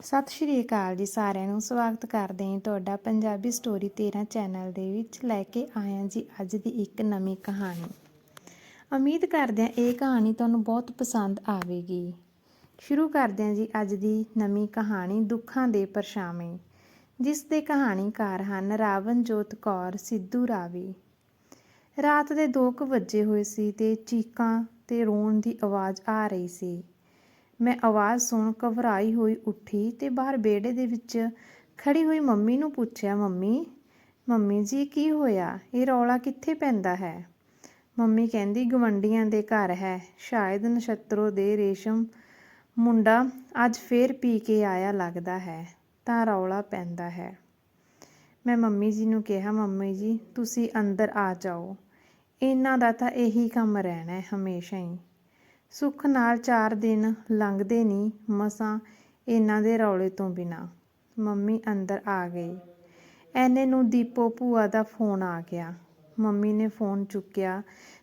ਸਤਿ ਸ਼੍ਰੀ ਅਕਾਲ ਜੀ ਸਾਰਿਆਂ ਨੂੰ, ਸਵਾਗਤ ਕਰਦੇ ਹਾਂ ਤੁਹਾਡਾ ਪੰਜਾਬੀ ਸਟੋਰੀ 13 ਚੈਨਲ ਦੇ ਵਿੱਚ ਲੈ ਕੇ ਆਇਆ ਜੀ ਅੱਜ ਦੀ ਇੱਕ ਨਵੀਂ ਕਹਾਣੀ। ਉਮੀਦ ਕਰਦੇ ਹਾਂ ਇਹ ਕਹਾਣੀ ਤੁਹਾਨੂੰ ਬਹੁਤ ਪਸੰਦ ਆਵੇਗੀ। ਸ਼ੁਰੂ ਕਰਦੇ ਹਾਂ ਜੀ ਅੱਜ ਦੀ ਨਵੀਂ ਕਹਾਣੀ, ਦੁੱਖਾਂ ਦੇ ਪਰਛਾਵੇਂ। ਜਿਸ ਦੇ ਕਹਾਣੀਕਾਰ ਹਨ ਰਾਵਨਜੋਤ ਕੌਰ, ਸਿੱਧੂ ਰਾਵੀ। ਰਾਤ ਦੇ 2 ਵਜੇ ਹੋਏ ਸੀ ਤੇ ਚੀਕਾਂ ਤੇ ਰੋਣ ਦੀ ਆਵਾਜ਼ ਆ ਰਹੀ ਸੀ। ਮੈਂ ਆਵਾਜ਼ ਸੁਣ ਘਬਰਾਈ ਹੋਈ ਉੱਠੀ ਤੇ ਬਾਹਰ ਵਿਹੜੇ ਦੇ ਵਿੱਚ ਖੜੀ ਹੋਈ ਮੰਮੀ ਨੂੰ ਪੁੱਛਿਆ, ਮੰਮੀ ਮੰਮੀ ਜੀ ਕੀ ਹੋਇਆ? ਇਹ ਰੌਲਾ ਕਿੱਥੇ ਪੈਂਦਾ ਹੈ? ਮੰਮੀ ਕਹਿੰਦੀ ਗਵੰਡੀਆਂ ਦੇ ਘਰ ਹੈ। ਸ਼ਾਇਦ ਨਛੱਤਰੋ ਦੇ ਰੇਸ਼ਮ ਮੁੰਡਾ ਅੱਜ ਫੇਰ ਪੀ ਕੇ ਆਇਆ ਲੱਗਦਾ ਹੈ, ਤਾਂ ਰੌਲਾ ਪੈਂਦਾ ਹੈ। ਮੈਂ ਮੰਮੀ ਜੀ ਨੂੰ ਕਿਹਾ, ਮੰਮੀ ਜੀ, ਤੁਸੀਂ ਅੰਦਰ ਆ ਜਾਓ। ਇਹਨਾਂ ਦਾ ਤਾਂ ਇਹੀ ਕੰਮ ਰਹਿਣਾ ਹੈ ਹਮੇਸ਼ਾ ਹੀ। ਸੁੱਖ ਨਾਲ ਚਾਰ ਦਿਨ ਲੰਘਦੇ ਨਹੀਂ ਮਸਾਂ ਇਹਨਾਂ ਦੇ ਰੌਲੇ ਤੋਂ ਬਿਨਾ। ਮੰਮੀ ਅੰਦਰ ਆ ਗਈ। ਐਨੇ ਨੂੰ ਦੀਪੋ ਭੂਆ ਦਾ ਫੋਨ ਆ ਗਿਆ। ਮੰਮੀ ਨੇ ਫੋਨ ਚੁੱਕਿਆ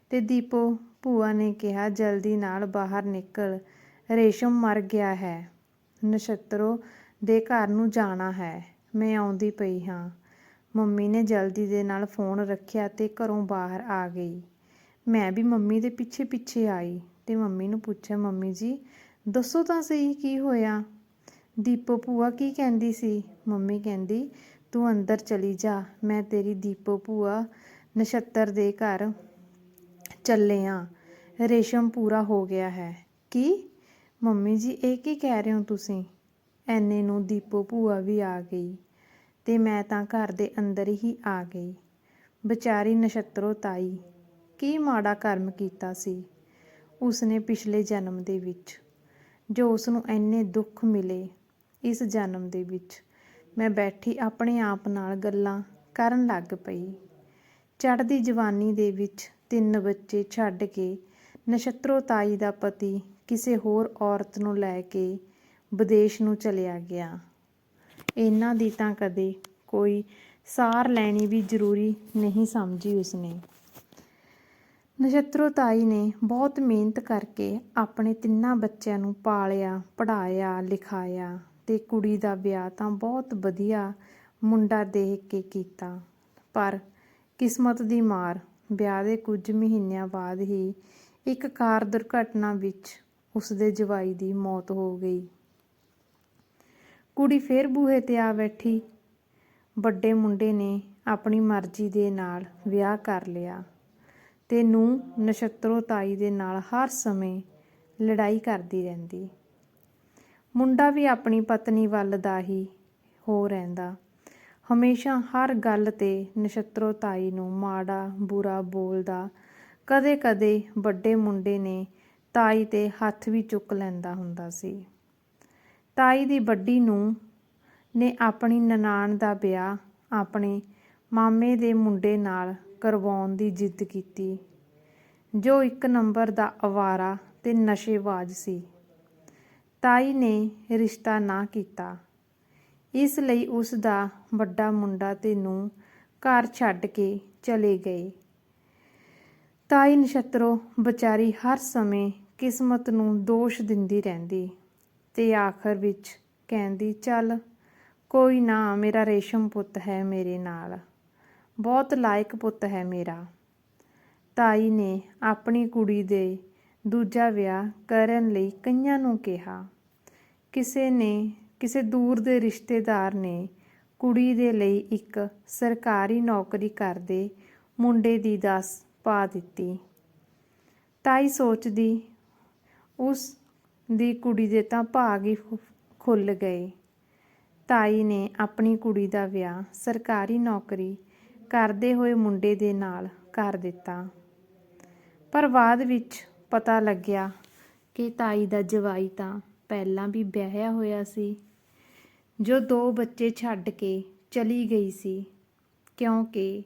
ਤੇ ਦੀਪੋ ਭੂਆ ਨੇ ਕਿਹਾ, ਜਲਦੀ ਨਾਲ ਬਾਹਰ ਨਿਕਲ। ਰੇਸ਼ਮ ਮਰ ਗਿਆ ਹੈ। ਨਛੱਤਰੋ ਦੇ ਘਰ ਨੂੰ ਜਾਣਾ ਹੈ। ਮੈਂ ਆਉਂਦੀ ਪਈ ਹਾਂ। ਮੰਮੀ ਨੇ ਜਲਦੀ ਦੇ ਨਾਲ ਫੋਨ ਰੱਖਿਆ ਤੇ ਘਰੋਂ ਬਾਹਰ ਆ ਗਈ। ਮੈਂ ਵੀ ਮੰਮੀ ਦੇ ਪਿੱਛੇ ਪਿੱਛੇ ਆਈ। ਤੇ ਮੰਮੀ ਨੂੰ ਪੁੱਛਿਆ, ਮੰਮੀ ਜੀ, ਦੱਸੋ ਤਾਂ ਸਹੀ ਕੀ ਹੋਇਆ? ਦੀਪੋ ਭੂਆ ਕੀ ਕਹਿੰਦੀ ਸੀ? ਮੰਮੀ ਕਹਿੰਦੀ, ਤੂੰ ਅੰਦਰ ਚਲੀ ਜਾ, ਮੈਂ ਤੇਰੀ ਦੀਪੋ ਭੂਆ ਨਛੱਤਰ ਦੇ ਘਰ ਚੱਲੇ ਆ। ਰੇਸ਼ਮ ਪੂਰਾ ਹੋ ਗਿਆ ਹੈ। ਕੀ? ਮੰਮੀ ਜੀ, ਇਹ ਕੀ ਕਹਿ ਰਹੇ ਹੋ ਤੁਸੀਂ? ਐਨੇ ਨੂੰ ਦੀਪੋ ਭੂਆ ਵੀ ਆ ਗਈ ਤੇ ਮੈਂ ਤਾਂ ਘਰ ਦੇ ਅੰਦਰ ਹੀ ਆ ਗਈ। ਵਿਚਾਰੀ ਨਛੱਤਰੋ ਤਾਈ, ਕੀ ਮਾੜਾ ਕਰਮ ਕੀਤਾ ਸੀ? ਉਸਨੇ ਪਿਛਲੇ ਜਨਮ ਦੇ ਵਿੱਚ, ਜੋ ਉਸ ਨੂੰ ਇੰਨੇ ਦੁੱਖ ਮਿਲੇ, ਇਸ ਜਨਮ ਦੇ ਵਿੱਚ, ਮੈਂ ਬੈਠੀ ਆਪਣੇ ਆਪ ਨਾਲ ਗੱਲਾਂ ਕਰਨ ਲੱਗ ਪਈ। ਚੜ੍ਹਦੀ ਜਵਾਨੀ ਦੇ ਵਿੱਚ ਤਿੰਨ ਬੱਚੇ ਛੱਡ ਕੇ ਨਛੱਤਰੋ ਤਾਈ ਦਾ ਪਤੀ ਕਿਸੇ ਹੋਰ ਔਰਤ ਨੂੰ ਲੈ ਕੇ ਵਿਦੇਸ਼ ਨੂੰ ਚਲਿਆ ਗਿਆ। ਇਹਨਾਂ ਦੀ ਤਾਂ ਕਦੇ ਕੋਈ ਸਾਰ ਲੈਣੀ ਵੀ ਜ਼ਰੂਰੀ ਨਹੀਂ ਸਮਝੀ ਉਸਨੇ। ਨਛੱਤਰੋ ਤਾਈ ਨੇ ਬਹੁਤ ਮਿਹਨਤ ਕਰਕੇ ਆਪਣੇ ਤਿੰਨਾਂ ਬੱਚਿਆਂ ਨੂੰ ਪਾਲਿਆ, ਪੜ੍ਹਾਇਆ, ਲਿਖਾਇਆ ਤੇ ਕੁੜੀ ਦਾ ਵਿਆਹ ਤਾਂ ਬਹੁਤ ਵਧੀਆ ਮੁੰਡਾ ਦੇਖ ਕੇ ਕੀਤਾ। ਪਰ ਕਿਸਮਤ ਦੀ ਮਾਰ, ਵਿਆਹ ਦੇ ਕੁਝ ਮਹੀਨਿਆਂ ਬਾਅਦ ਹੀ ਇੱਕ ਕਾਰ ਦੁਰਘਟਨਾ ਵਿੱਚ ਉਸਦੇ ਜਵਾਈ ਦੀ ਮੌਤ ਹੋ ਗਈ। ਕੁੜੀ ਫੇਰ ਬੂਹੇ ਤੇ ਆ ਬੈਠੀ। ਵੱਡੇ ਮੁੰਡੇ ਨੇ ਆਪਣੀ ਮਰਜ਼ੀ ਦੇ ਨਾਲ ਵਿਆਹ ਕਰ ਲਿਆ। ਅਤੇ ਨੂੰ ਨਛੱਤਰੋ ਤਾਈ ਦੇ ਨਾਲ ਹਰ ਸਮੇਂ ਲੜਾਈ ਕਰਦੀ ਰਹਿੰਦੀ। ਮੁੰਡਾ ਵੀ ਆਪਣੀ ਪਤਨੀ ਵੱਲ ਦਾ ਹੀ ਹੋ ਰਹਿੰਦਾ। ਹਮੇਸ਼ਾ ਹਰ ਗੱਲ ਤੇ ਨਛੱਤਰੋ ਤਾਈ ਨੂੰ ਮਾੜਾ, ਬੁਰਾ ਬੋਲਦਾ। ਕਦੇ-ਕਦੇ ਵੱਡੇ ਮੁੰਡੇ ਨੇ ਤਾਈ ਤੇ ਹੱਥ ਵੀ ਚੁੱਕ ਲੈਂਦਾ ਹੁੰਦਾ ਸੀ। ਤਾਈ ਦੀ ਵੱਡੀ ਨੂੰ ਨੇ ਆਪਣੀ ਨਨਾਣ ਦਾ ਵਿਆਹ ਆਪਣੇ ਮਾਮੇ ਦੇ ਮੁੰਡੇ ਨਾਲ ਕਰਵਾਉਣ ਦੀ ਜਿੱਦ ਕੀਤੀ। ਜੋ ਇੱਕ ਨੰਬਰ ਦਾ ਅਵਾਰਾ ਤੇ ਨਸ਼ੇਬਾਜ਼ ਸੀ। ਤਾਈ ਨੇ ਰਿਸ਼ਤਾ ਨਾ ਕੀਤਾ। ਇਸ ਲਈ ਉਸ ਦਾ ਵੱਡਾ ਮੁੰਡਾ ਤੇ ਨੂੰ ਘਰ ਛੱਡ ਕੇ ਚਲੇ ਗਏ। ਤਾਈ ਨਛਤਰੋ, ਵਿਚਾਰੀ ਹਰ ਸਮੇਂ ਕਿਸਮਤ ਨੂੰ ਦੋਸ਼ ਦਿੰਦੀ ਰਹਿੰਦੀ ਤੇ ਆਖਰ ਵਿੱਚ ਕਹਿੰਦੀ, ਚੱਲ, ਕੋਈ ਨਾ, ਮੇਰਾ ਰੇਸ਼ਮ ਪੁੱਤ ਹੈ ਮੇਰੇ ਨਾਲ। ਬਹੁਤ ਲਾਇਕ ਪੁੱਤ ਹੈ ਮੇਰਾ। ਤਾਈ ਨੇ ਆਪਣੀ ਕੁੜੀ ਦੇ ਦੂਜਾ ਵਿਆਹ ਕਰਨ ਲਈ ਕਈਆਂ ਨੂੰ ਕਿਹਾ। ਕਿਸੇ ਨੇ, ਕਿਸੇ ਦੂਰ ਦੇ ਰਿਸ਼ਤੇਦਾਰ ਨੇ ਕੁੜੀ ਦੇ ਲਈ ਇੱਕ ਸਰਕਾਰੀ ਨੌਕਰੀ ਕਰਦੇ ਮੁੰਡੇ ਦੀ ਦੱਸ ਪਾ ਦਿੱਤੀ। ਤਾਈ ਸੋਚਦੀ, ਉਸ ਦੀ ਕੁੜੀ ਦੇ ਤਾਂ ਭਾਗ ਹੀ ਖੁੱਲ ਗਏ। ਤਾਈ ਨੇ ਆਪਣੀ ਕੁੜੀ ਦਾ ਵਿਆਹ ਸਰਕਾਰੀ ਨੌਕਰੀ ਕਰਦੇ ਹੋਏ ਮੁੰਡੇ ਦੇ ਨਾਲ ਕਰ ਦਿੱਤਾ। ਪਰ ਬਾਅਦ ਵਿੱਚ ਪਤਾ ਲੱਗਿਆ ਕਿ ਤਾਈ ਦਾ ਜਵਾਈ ਤਾਂ ਪਹਿਲਾਂ ਵੀ ਵਿਆਹਿਆ ਹੋਇਆ ਸੀ, ਜੋ ਦੋ ਬੱਚੇ ਛੱਡ ਕੇ ਚਲੀ ਗਈ ਸੀ, ਕਿਉਂਕਿ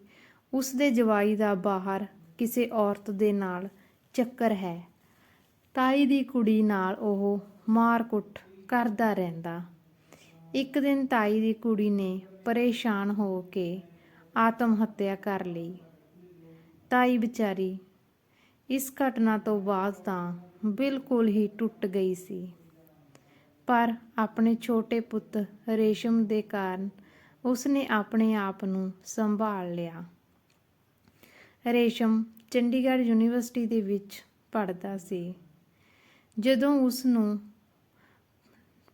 ਉਸ ਦੇ ਜਵਾਈ ਦਾ ਬਾਹਰ ਕਿਸੇ ਔਰਤ ਦੇ ਨਾਲ ਚੱਕਰ ਹੈ। ਤਾਈ ਦੀ ਕੁੜੀ ਨਾਲ ਉਹ ਮਾਰ-ਕੁੱਟ ਕਰਦਾ ਰਹਿੰਦਾ। ਇੱਕ ਦਿਨ ਤਾਈ ਦੀ ਕੁੜੀ ਨੇ ਪਰੇਸ਼ਾਨ ਹੋ ਕੇ ਆਤਮ ਹੱਤਿਆ ਕਰ ਲਈ। ਤਾਈ ਵਿਚਾਰੀ, ਇਸ ਘਟਨਾ ਤੋਂ ਬਾਅਦ ਤਾਂ ਬਿਲਕੁਲ ਹੀ ਟੁੱਟ ਗਈ ਸੀ। ਪਰ ਆਪਣੇ ਛੋਟੇ ਪੁੱਤ ਰੇਸ਼ਮ ਦੇ ਕਾਰਨ ਉਸਨੇ ਆਪਣੇ ਆਪ ਨੂੰ ਸੰਭਾਲ ਲਿਆ। ਰੇਸ਼ਮ ਚੰਡੀਗੜ੍ਹ ਯੂਨੀਵਰਸਿਟੀ ਦੇ ਵਿੱਚ ਪੜ੍ਹਦਾ ਸੀ। ਜਦੋਂ ਉਸ ਨੂੰ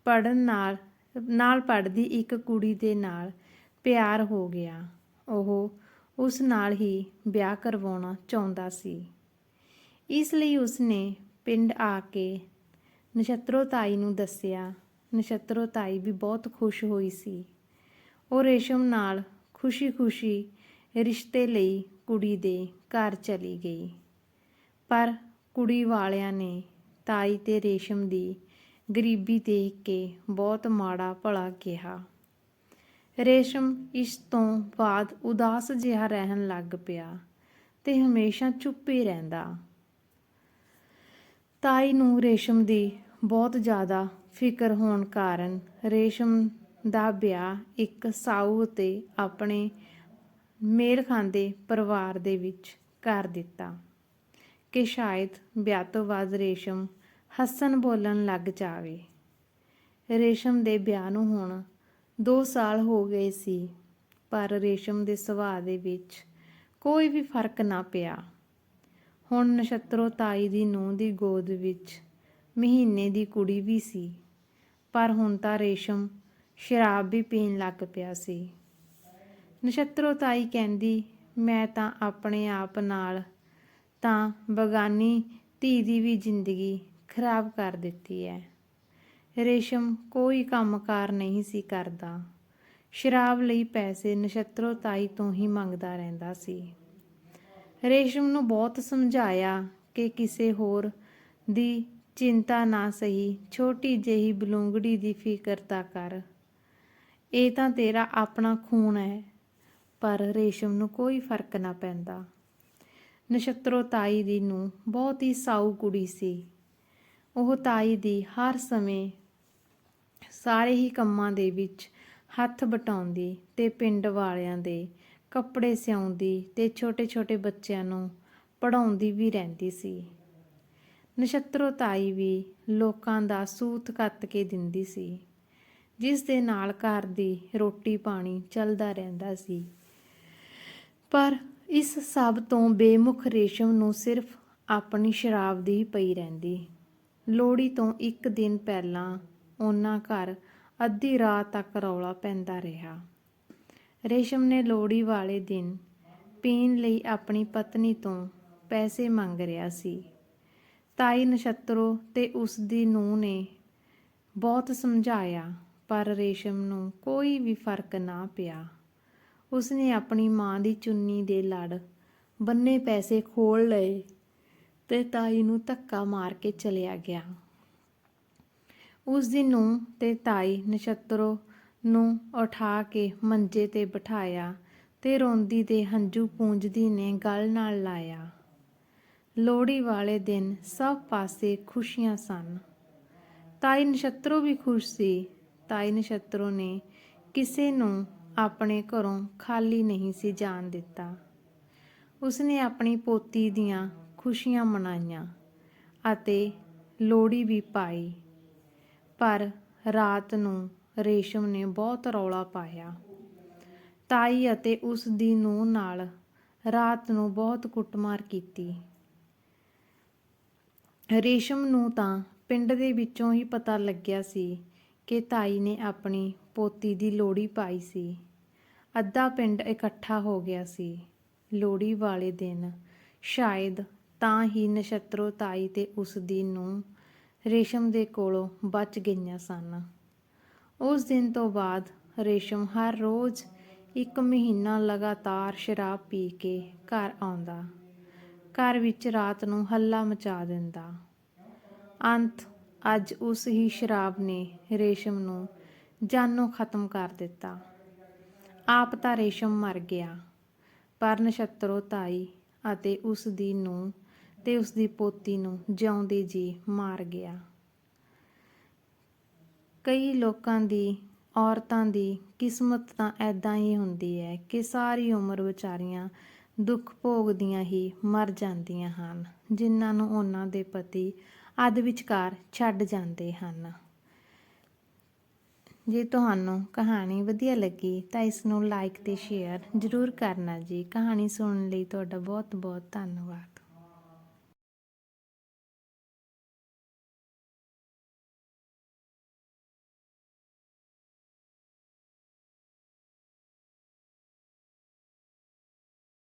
ਪੜਨ ਨਾਲ ਨਾਲ ਪੜਦੀ ਇੱਕ ਕੁੜੀ ਦੇ ਨਾਲ ਪਿਆਰ ਹੋ ਗਿਆ। ਉਹ ਉਸ ਨਾਲ ਹੀ ਵਿਆਹ ਕਰਵਾਉਣਾ ਚਾਹੁੰਦਾ ਸੀ। ਇਸ ਲਈ ਉਸਨੇ ਪਿੰਡ ਆ ਕੇ ਨਛੱਤਰੋ ਤਾਈ ਨੂੰ ਦੱਸਿਆ। ਨਛੱਤਰੋ ਤਾਈ ਵੀ ਬਹੁਤ ਖੁਸ਼ ਹੋਈ ਸੀ। ਉਹ ਰੇਸ਼ਮ ਨਾਲ ਖੁਸ਼ੀ-ਖੁਸ਼ੀ ਰਿਸ਼ਤੇ ਲਈ ਕੁੜੀ ਦੇ ਘਰ ਚਲੀ ਗਈ। ਪਰ ਕੁੜੀ ਵਾਲਿਆਂ ਨੇ ਤਾਈ ਤੇ ਰੇਸ਼ਮ ਦੀ ਗਰੀਬੀ ਦੇਖ ਕੇ ਬਹੁਤ ਮਾੜਾ ਭਲਾ ਕਿਹਾ। ਰੇਸ਼ਮ ਇਸ ਤੋਂ ਬਾਅਦ ਉਦਾਸ ਜਿਹਾ ਰਹਿਣ ਲੱਗ ਪਿਆ ਤੇ ਹਮੇਸ਼ਾ ਚੁੱਪ ਹੀ ਰਹਿੰਦਾ। ਤਾਈ ਨੂੰ ਰੇਸ਼ਮ ਦੀ ਬਹੁਤ ਜ਼ਿਆਦਾ ਫਿਕਰ ਹੋਣ ਕਾਰਨ ਰੇਸ਼ਮ ਦਾ ਵਿਆਹ ਇੱਕ ਸਾਊ ਤੇ ਆਪਣੇ ਮੇਲ ਖਾਂਦੇ ਪਰਿਵਾਰ ਦੇ ਵਿੱਚ ਕਰ ਦਿੱਤਾ ਕਿ ਸ਼ਾਇਦ ਵਿਆਹ ਤੋਂ ਬਾਅਦ ਰੇਸ਼ਮ ਹੱਸਣ ਬੋਲਣ ਲੱਗ ਜਾਵੇ। ਰੇਸ਼ਮ ਦੇ ਵਿਆਹ ਨੂੰ ਹੁਣ 2 ਸਾਲ ਹੋ ਗਏ ਸੀ, ਪਰ ਰੇਸ਼ਮ ਦੇ ਸੁਭਾਅ ਦੇ ਵਿੱਚ ਕੋਈ ਵੀ ਫ਼ਰਕ ਨਾ ਪਿਆ। ਹੁਣ ਨਛੱਤਰੋ ਤਾਈ ਦੀ ਨੂੰਹ ਦੀ ਗੋਦ ਵਿੱਚ ਮਹੀਨੇ ਦੀ ਕੁੜੀ ਵੀ ਸੀ, ਪਰ ਹੁਣ ਤਾਂ ਰੇਸ਼ਮ ਸ਼ਰਾਬ ਵੀ ਪੀਣ ਲੱਗ ਪਿਆ ਸੀ। ਨਛੱਤਰੋ ਤਾਈ ਕਹਿੰਦੀ, ਮੈਂ ਤਾਂ ਆਪਣੇ ਆਪ ਨਾਲ ਤਾਂ ਬਗਾਨੀ ਧੀ ਦੀ ਵੀ ਜ਼ਿੰਦਗੀ ਖਰਾਬ ਕਰ ਦਿੱਤੀ ਹੈ। ਰੇਸ਼ਮ ਕੋਈ ਕੰਮਕਾਰ ਨਹੀਂ ਸੀ ਕਰਦਾ। ਸ਼ਰਾਬ ਲਈ ਪੈਸੇ ਨਛੱਤਰੋ ਤਾਈ ਤੋਂ ਹੀ ਮੰਗਦਾ ਰਹਿੰਦਾ ਸੀ। ਰੇਸ਼ਮ ਨੂੰ ਬਹੁਤ ਸਮਝਾਇਆ ਕਿ ਕਿਸੇ ਹੋਰ ਦੀ ਚਿੰਤਾ ਨਾ ਸਹੀ, ਛੋਟੀ ਜਿਹੀ ਬਲੂੰਗੜੀ ਦੀ ਫਿਕਰਤਾ ਕਰ। ਇਹ ਤਾਂ ਤੇਰਾ ਆਪਣਾ ਖੂਨ ਹੈ, ਪਰ ਰੇਸ਼ਮ ਨੂੰ ਕੋਈ ਫ਼ਰਕ ਨਾ ਪੈਂਦਾ। ਨਛੱਤਰੋ ਤਾਈ ਦੀ ਨੂੰ ਬਹੁਤ ਹੀ ਸਾਊ ਕੁੜੀ ਸੀ। ਉਹ ਤਾਈ ਦੀ ਹਰ ਸਮੇਂ ਸਾਰੇ ਹੀ ਕੰਮਾਂ ਦੇ ਵਿੱਚ ਹੱਥ ਬਟਾਉਂਦੀ ਤੇ ਪਿੰਡ ਵਾਲਿਆਂ ਦੇ ਕੱਪੜੇ ਸਿਉਂਦੀ ਤੇ ਛੋਟੇ-ਛੋਟੇ ਬੱਚਿਆਂ ਨੂੰ ਪੜਾਉਂਦੀ ਵੀ ਰਹਿੰਦੀ ਸੀ। ਨਛੱਤਰੋ ਤਾਈ ਵੀ ਲੋਕਾਂ ਦਾ ਸੂਤ ਕੱਤ ਕੇ ਦਿੰਦੀ ਸੀ। ਜਿਸ ਦੇ ਨਾਲ ਘਰ ਦੀ ਰੋਟੀ ਪਾਣੀ ਚੱਲਦਾ ਰਹਿੰਦਾ ਸੀ। ਪਰ ਇਸ ਸਭ ਤੋਂ ਬੇਮੁਖ ਰੇਸ਼ਮ ਨੂੰ ਸਿਰਫ ਆਪਣੀ ਸ਼ਰਾਬ ਦੀ ਹੀ ਪਈ ਰਹਿੰਦੀ। ਲੋਹੜੀ ਤੋਂ ਇੱਕ ਦਿਨ ਪਹਿਲਾਂ ਉਹਨਾਂ ਘਰ ਅੱਧੀ ਰਾਤ ਤੱਕ ਰੌਲਾ ਪੈਂਦਾ ਰਿਹਾ। ਰੇਸ਼ਮ ਨੇ ਲੋਹੜੀ ਵਾਲੇ ਦਿਨ ਪੀਣ ਲਈ ਆਪਣੀ ਪਤਨੀ ਤੋਂ ਪੈਸੇ ਮੰਗ ਰਿਹਾ ਸੀ। ਤਾਈ ਨਛੱਤਰੋ ਤੇ ਉਸ ਦੀ ਨੂੰਹ ਨੇ ਬਹੁਤ ਸਮਝਾਇਆ, ਪਰ ਰੇਸ਼ਮ ਨੂੰ ਕੋਈ ਵੀ ਫ਼ਰਕ ਨਾ ਪਿਆ। ਉਸਨੇ ਆਪਣੀ ਮਾਂ ਦੀ ਚੁੰਨੀ ਦੇ ਲੜ ਬੰਨੇ ਪੈਸੇ ਖੋਲ ਲਏ ਤੇ ਤਾਈ ਨੂੰ ਧੱਕਾ ਮਾਰ ਕੇ ਚਲਿਆ ਗਿਆ। ਉਸ ਦੀ ਨੂੰਹ ਤੇ ਤਾਈ ਨਛੱਤਰੋ ਨੂੰ ਉਠਾ ਕੇ ਮੰਜੇ ਤੇ ਬਿਠਾਇਆ ਤੇ ਰੋਂਦੀ ਦੇ ਹੰਝੂ ਪੂੰਝਦੀ ਨੇ ਗਲ ਨਾਲ ਲਾਇਆ। ਲੋਹੜੀ ਵਾਲੇ ਦਿਨ ਸਭ ਪਾਸੇ ਖੁਸ਼ੀਆਂ ਸਨ। ਤਾਈ ਨਛੱਤਰੋ ਵੀ ਖੁਸ਼ ਸੀ। ਤਾਈ ਨਛੱਤਰੋ ਨੇ ਕਿਸੇ ਨੂੰ ਆਪਣੇ ਘਰੋਂ ਖਾਲੀ ਨਹੀਂ ਸੀ ਜਾਣ ਦਿੱਤਾ। ਉਸਨੇ ਆਪਣੀ ਪੋਤੀ ਦੀਆਂ ਖੁਸ਼ੀਆਂ ਮਨਾਈਆਂ ਅਤੇ ਲੋਹੜੀ ਵੀ ਪਾਈ। ਪਰ ਰਾਤ ਨੂੰ ਰੇਸ਼ਮ ਨੇ ਬਹੁਤ ਰੌਲਾ ਪਾਇਆ। ਤਾਈ ਅਤੇ ਉਸ ਦੀ ਨੂੰਹ ਨਾਲ ਰਾਤ ਨੂੰ ਬਹੁਤ ਕੁੱਟਮਾਰ ਕੀਤੀ। ਰੇਸ਼ਮ ਨੂੰ ਤਾਂ ਪਿੰਡ ਦੇ ਵਿੱਚੋਂ ਹੀ ਪਤਾ ਲੱਗਿਆ ਸੀ ਕਿ ਤਾਈ ਨੇ ਆਪਣੀ ਪੋਤੀ ਦੀ ਲੋੜੀ ਪਾਈ ਸੀ। ਅੱਧਾ ਪਿੰਡ ਇਕੱਠਾ ਹੋ ਗਿਆ ਸੀ। ਲੋੜੀ ਵਾਲੇ ਦਿਨ ਸ਼ਾਇਦ ਤਾਂ ਹੀ ਨਛੱਤਰੋ ਤਾਈ ਤੇ ਉਸ ਦੀ ਨੂੰ ਰੇਸ਼ਮ ਦੇ ਕੋਲੋਂ ਬਚ ਗਈਆਂ ਸਨ। ਉਸ ਦਿਨ ਤੋਂ ਬਾਅਦ ਰੇਸ਼ਮ ਹਰ ਰੋਜ਼ ਇੱਕ ਮਹੀਨਾ ਲਗਾਤਾਰ ਸ਼ਰਾਬ ਪੀ ਕੇ ਘਰ ਆਉਂਦਾ। ਘਰ ਵਿੱਚ ਰਾਤ ਨੂੰ ਹੱਲਾ ਮਚਾ ਦਿੰਦਾ। ਅੰਤ ਅੱਜ ਉਸ ਹੀ ਸ਼ਰਾਬ ਨੇ ਰੇਸ਼ਮ ਨੂੰ ਜਾਨੋਂ ਖਤਮ ਕਰ ਦਿੱਤਾ। ਆਪ ਤਾਂ ਰੇਸ਼ਮ ਮਰ ਗਿਆ ਪਰ ਨਛੱਤਰੋ ਤਾਈ ਅਤੇ ਉਸ ਦੀ ਨੂੰ ਤੇ ਉਸ ਦੀ ਪੋਤੀ ਨੂੰ ਜਿਉਂਦੇ ਜੀ ਮਾਰ ਗਿਆ। ਕਈ ਲੋਕਾਂ ਦੀ, ਔਰਤਾਂ ਦੀ ਕਿਸਮਤ ਤਾਂ ਐਦਾਂ ਹੀ ਹੁੰਦੀ ਹੈ ਕਿ ਸਾਰੀ ਉਮਰ ਵਿਚਾਰੀਆਂ ਦੁੱਖ ਭੋਗਦੀਆਂ ਹੀ ਮਰ ਜਾਂਦੀਆਂ ਹਨ, ਜਿਨ੍ਹਾਂ ਨੂੰ ਉਹਨਾਂ ਦੇ ਪਤੀ ਅੱਧ ਵਿਚਕਾਰ ਛੱਡ ਜਾਂਦੇ ਹਨ। ਜੇ ਤੁਹਾਨੂੰ ਕਹਾਣੀ ਵਧੀਆ ਲੱਗੀ ਤਾਂ ਇਸ ਨੂੰ ਲਾਈਕ ਤੇ ਸ਼ੇਅਰ ਜ਼ਰੂਰ ਕਰਨਾ ਜੀ। ਕਹਾਣੀ ਸੁਣਨ ਲਈ ਤੁਹਾਡਾ ਬਹੁਤ ਬਹੁਤ ਧੰਨਵਾਦ।